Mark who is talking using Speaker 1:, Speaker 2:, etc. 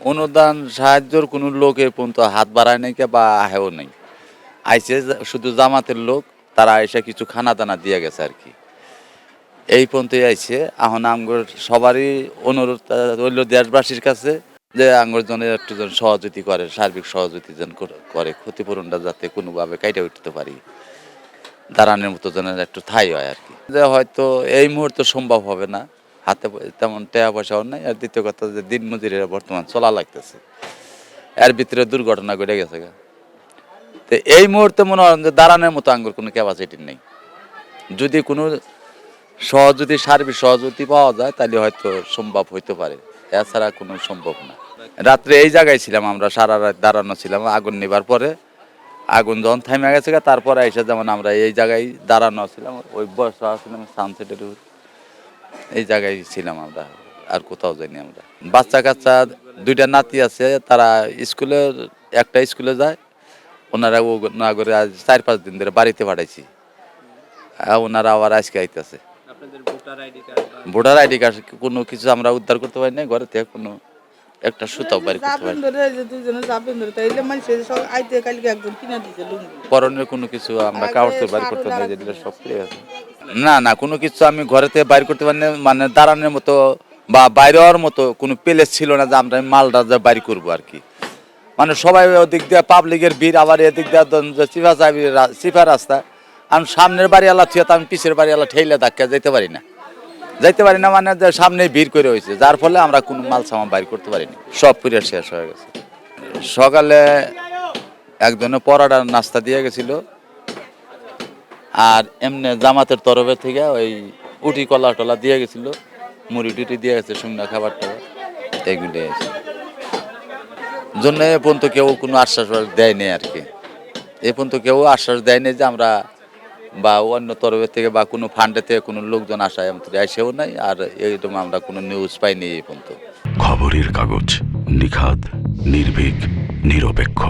Speaker 1: অনুদান, সাহায্যর কোনো লোক পর্যন্ত হাত বাড়ায় নাই বা আহেও নাই। আইসে শুধু জামাতের লোক, তারা এসে কিছু খানা দানা দিয়ে গেছে আর কি। এই পর্যন্তই আইছে। এখন আমগর সবারই অনুরোধ রইল দেশবাসীর কাছে যে আঙ্গর জন্য একটু যেন সহযোগী করে, সার্বিক সহযোগী যেন করে ক্ষতিপূরণটা যাতে কোনোভাবে কাইটে উঠতে পারি। দাঁড়ানোর মতো যেন একটু ঠাই হয় আর কি। যে হয়তো এই মুহূর্তে সম্ভব হবে না। হাতে তেমন টাকা পয়সাও নাই। আর দ্বিতীয় কথা যে দিন মজুরিরা বর্তমান চলা লাগতেছে। এর ভিতরে দুর্ঘটনা ঘটে গেছে গা। তো এই মুহূর্তে মনে হয় যে দাঁড়ানোর মতো আঙ্গুর কোনো ক্যাপাসিটি নেই। যদি কোনো সহযোগী, সার্বিক সহযোগী পাওয়া যায়, তাহলে হয়তো সম্ভব হইতে পারে। এছাড়া কোনো সম্ভব না। রাত্রে এই জায়গায় ছিলাম আমরা, সারা রাত দাঁড়ানো ছিলাম। আগুন নেবার পরে আগুন যখন থামে গেছে তারপরে এসে যেমন আমরা এই জায়গায় দাঁড়ানো ছিলাম। ওই বসা ছিলাম সানসেটের এই জায়গায় ছিলাম আমরা আর কোথাও যাইনি আমরা। বাচ্চা কাচ্চা দুইটা নাতি আছে তারা স্কুলে একটা স্কুলে যায় ওনারা ও না করে আজ চার পাঁচ দিন ধরে বাড়িতে পাঠাইছি। আর ওনারা আবার আজকে আইতেছে।
Speaker 2: ভোটার আইডি কার্ড
Speaker 1: কোনো কিছু আমরা উদ্ধার করতে পারি না ঘরে থেকে কোনো একটা সুতাও বাড়ি করতে পারি। পরনের কোনো কিছু আমরা থেকে বাইর করতে পারি যেগুলো সব ঠিক আছে। না না কোনো কিছু আমি ঘরেতে বাইর করতে পারি না মানে দাঁড়ানোর মতো বা বাইরে হওয়ার মতো কোনো প্লেস ছিল না যে আমরা মালটা যে বাইর করব আর কি। মানে সবাই ওদিক দিয়ে পাবলিকের ভিড় আবার এদিক দিয়ে চিফা চাবি চিফা রাস্তা। আমি সামনের বাড়ি আলা থুয়ে তো আমি পিছের বাড়ি আলা ঠেলে ধাক্কা যেতে পারি না। যাইতে পারি না মানে সামনে ভিড় করে হয়েছে। যার ফলে আমরা কোনো মাল সামান বাইর করতে পারিনি। সব পুরে শেষ হয়ে গেছে। সকালে একজনে পরাটা নাস্তা দিয়ে গেছিল। আর এমনি জামাতের তরফে থেকে ওই উটি কলা টলা দিয়ে গেছিল। মুড়ি টুটি দিয়ে গেছে, শুকনো খাবার টাবার। এইগুলি আছে জন্য এ পর্যন্ত কেউ কোনো আশ্বাস দেয়নি আর কি। এ পর্যন্ত কেউ আশ্বাস দেয়নি যে আমরা বা অন্য তরফের থেকে বা কোনো ফান্ডে থেকে কোনো লোকজন আসায় আমাদের আসেও নাই, আর এইরকম আমরা কোনো নিউজ পাইনি এই পর্যন্ত।
Speaker 3: খবরের কাগজ নিখাদ, নির্ভীক, নিরপেক্ষ।